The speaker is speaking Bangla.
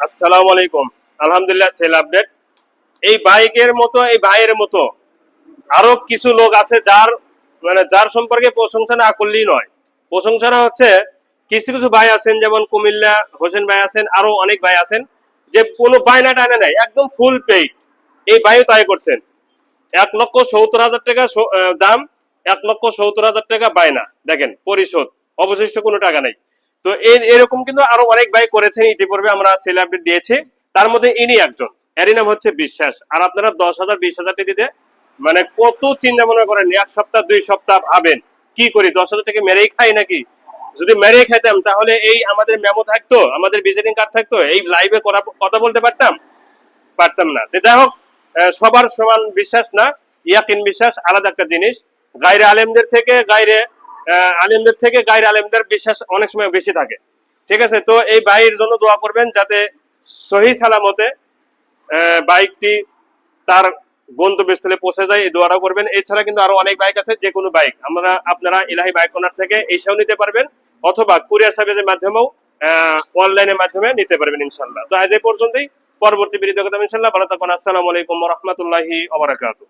আসসালামু আলাইকুম। আলহামদুলিল্লাহ সেল আপডেট এই বাইকের মতো, এই ভাইয়ের মতো আরও কিছু লোক আছে যার মানে যার সম্পর্কে প্রশংসা না করলেই নয়। প্রশংসাটা হচ্ছে, কিছু কিছু ভাই আছেন, যেমন কুমিল্লা হোসেন ভাই আছেন, আরও অনেক ভাই আছেন, যে কোনো বায়না টানে নাই, একদম ফুল পেইড এই ভাইও তাই করছেন। এক লক্ষ সত্তর হাজার টাকা দাম, এক লক্ষ সত্তর হাজার টাকা বায়না। দেখেন, পরিশোধ। অবশিষ্ট কোনো টাকা নেই। তো এরকম কিন্তু আরও অনেক ভাই করেছেন। ইতিপূর্বে আমরা সেল আপডেট দিয়েছি। তার মধ্যে ইনি একজন। এরই নাম হচ্ছে বিশ্বাস। আর আপনারা দশ হাজার, বিশ হাজার দিতে মানে কত চিন্তা মনে করেন? এক সপ্তাহ, দুই সপ্তাহ ভাবেন। কি করি? দশ হাজার টাকা মেরেই খাই নাকি? যদি মেরে খেতাম তাহলে এই আমাদের মেমো থাকতো? আমাদের ভিজিটিং কার্ড থাকতো? এই লাইভে কথা বলতে পারতাম? পারতাম না। যাই হোক সবার সমান বিশ্বাস না। ইয়াকিন বিশ্বাস, আলাদা একটা জিনিস। গাইরে আলেমদের থেকে গাইরে আলেমদের থেকে গাইরে আলেমদের বিশ্বাস অনেক সময় বেশি থাকে। ঠিক আছে? তো এই বাইর জন্য দোয়া করবেন যাতে সহি সালামতে বাইকটি তার গন্তব্যস্থলে পৌঁছে যায়, এই দোয়াটা করবেন। এছাড়া কিন্তু আরও অনেক বাইক আছে, যে কোনো বাইক। আমরা, আপনারা ইলাহি বাইক ওনার থেকে এইসব নিতে পারবেন, অথবা কুরিয়ার সার্ভিসের মাধ্যমেও অনলাইনের মাধ্যমে নিতে পারবেন ইনশাল্লাহ তো আজ এই পর্যন্তই। পরবর্তী বিরোধী কথা ইনশাল্লাহ ভালো থাকুন। আসসালামু আলাইকুম রহমতুল্লাহি ওবরাকাতুহ